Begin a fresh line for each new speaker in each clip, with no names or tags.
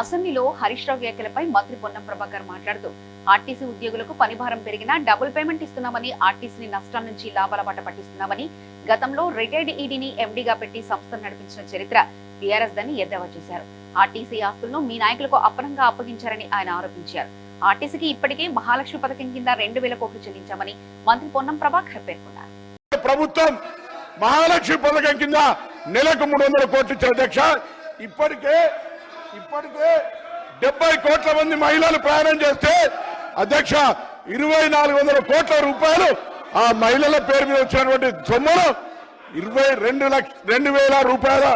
అసెంబ్లీలో హరీష్ రావు వ్యాఖ్యలపై మంత్రి పొన్నం ప్రభాకర్ మాట్లాడుతూ ఆర్టీసీ ఉద్యోగులకు పనిభారం పెరిగినా డబుల్ పేమెంట్ ఇస్తున్నామని ఆర్టీసీని నష్టాల నుంచి లాభాల బాట పట్టిస్తున్నామని గతంలో రిటైర్డ్ ఈడీని ఎండీగా పెట్టి సంస్థను నడిపించిన చరిత్ర బీఆర్ఎస్ దని ఎద్దేవా చేశారు. ఆర్టీసీ ఆస్తులను మీ నాయకులకు అప్పనంగా అప్పగించారని ఆయన ఆరోపించారు. ఆర్టీసీకి ఇప్పటికే మహాలక్ష్మి పథకం కింద రెండు వేల కోట్లు చెల్లించామని మంత్రి పొన్నం ప్రభాకర్ పేర్కొన్నారు.
ప్రభుత్వం మహాలక్ష్మి పథకం కింద నెలకు మూడు వందల కోట్లు అధ్యక్ష ఇప్పటికే ఇప్పటికే డెబ్బై కోట్ల మంది మహిళలు ప్రయాణం చేస్తే అధ్యక్ష ఇరవై నాలుగు వందల కోట్ల రూపాయలు ఆ మహిళల పేరు మీద వచ్చినటువంటి సొమ్మును ఇరవై రెండు లక్ష రెండు వేల రూపాయల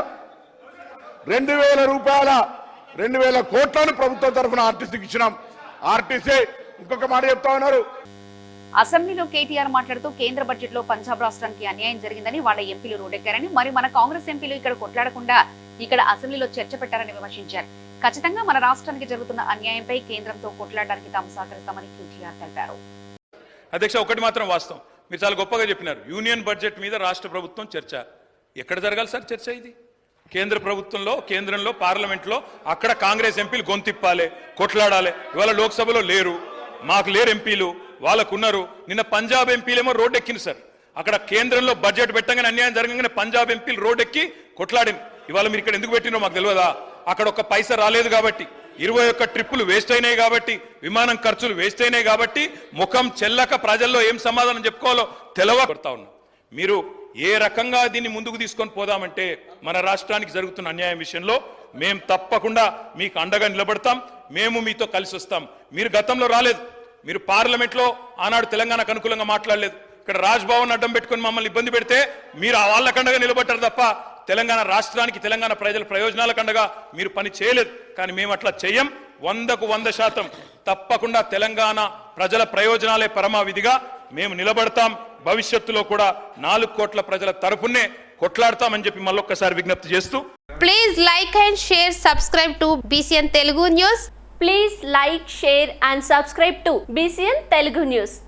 రెండు వేల రూపాయల రెండు వేల కోట్లను ప్రభుత్వం తరఫున ఆర్టీసీకి ఇచ్చినాం. ఆర్టీసీ ఇంకొక మాట చెప్తా ఉన్నారు.
అసెంబ్లీలో కేటీఆర్ మాట్లాడుతూ కేంద్ర బడ్జెట్లో పంజాబ్ రాష్ట్రానికి అన్యాయం జరిగిందని వాళ్ళ ఎంపీలు రోడెక్కారని మరి మన కాంగ్రెస్ ఎంపీలు ఇక్కడ కొట్లాడకుండా ఇక్కడ అసెంబ్లీలో చర్చ పెట్టారని విమర్శించారు. ఖచ్చితంగా మన రాష్ట్రానికి జరుగుతున్న అన్యాయంపై కేంద్రంతో కొట్లాడడానికి తాము సహకరిస్తామని కేటీఆర్ తెలిపారు.
అధ్యక్ష ఒకటి మాత్రం వాస్తవం. మీరు చాలా గొప్పగా చెప్పినారు. యూనియన్ బడ్జెట్ మీద రాష్ట్ర ప్రభుత్వం చర్చ. ఎక్కడ జరగాలి సార్ చర్చ ఇది? కేంద్ర ప్రభుత్వంలో కేంద్రంలో పార్లమెంట్లో అక్కడ కాంగ్రెస్ ఎంపీలు గొంతిప్పాలి కొట్లాడాలి. ఇవాళ లోక్సభలో లేరు. మాకు లేరు ఎంపీలు. వాళ్ళకున్నారు. నిన్న పంజాబ్ ఎంపీలేమో రోడ్డు ఎక్కింది సార్. అక్కడ కేంద్రంలో బడ్జెట్ పెట్టగానే అన్యాయం జరగగానే పంజాబ్ ఎంపీలు రోడ్డు ఎక్కి కొట్లాడింది ఇవాళ మీరు ఇక్కడ ఎందుకు పెట్టినో మాకు తెలియదా? అక్కడ ఒక పైస రాలేదు కాబట్టి ఇరవై ఒక్క ట్రిప్పులు వేస్ట్ అయినాయి కాబట్టి విమానం ఖర్చులు వేస్ట్ అయినాయి కాబట్టి ముఖం చెల్లక ప్రజల్లో ఏం సమాధానం చెప్పుకోవాలో తెలవబడతా ఉన్నా. మీరు ఏ రకంగా దీన్ని ముందుకు తీసుకొని పోదామంటే మన రాష్ట్రానికి జరుగుతున్న అన్యాయం విషయంలో మేము తప్పకుండా మీకు అండగా నిలబడతాం మేము మీతో కలిసి వస్తాం. మీరు గతంలో రాలేదు. మీరు పార్లమెంట్లో ఆనాడు తెలంగాణకు అనుకూలంగా మాట్లాడలేదు. ఇక్కడ రాజ్భవన్ అడ్డం పెట్టుకొని మమ్మల్ని ఇబ్బంది పెడితే మీరు ఆ వాళ్ళకండగా నిలబడ్డారు తప్ప తెలంగాణ రాష్ట్రానికి తెలంగాణ ప్రజల ప్రయోజనాల కండగా మీరు పని చేయలేదు. కానీ మేము అట్లా చెయ్యం. వందకు వంద శాతం తప్పకుండా తెలంగాణ ప్రజల ప్రయోజనాలే పరమావిధిగా మేము నిలబడతాం. భవిష్యత్తులో కూడా నాలుగు కోట్ల ప్రజల తరపునే కొట్లాడతామని చెప్పి మళ్ళొక్కసారి విజ్ఞప్తి చేస్తూ
please like and share subscribe to BCN Telugu news
please like share and subscribe to BCN Telugu news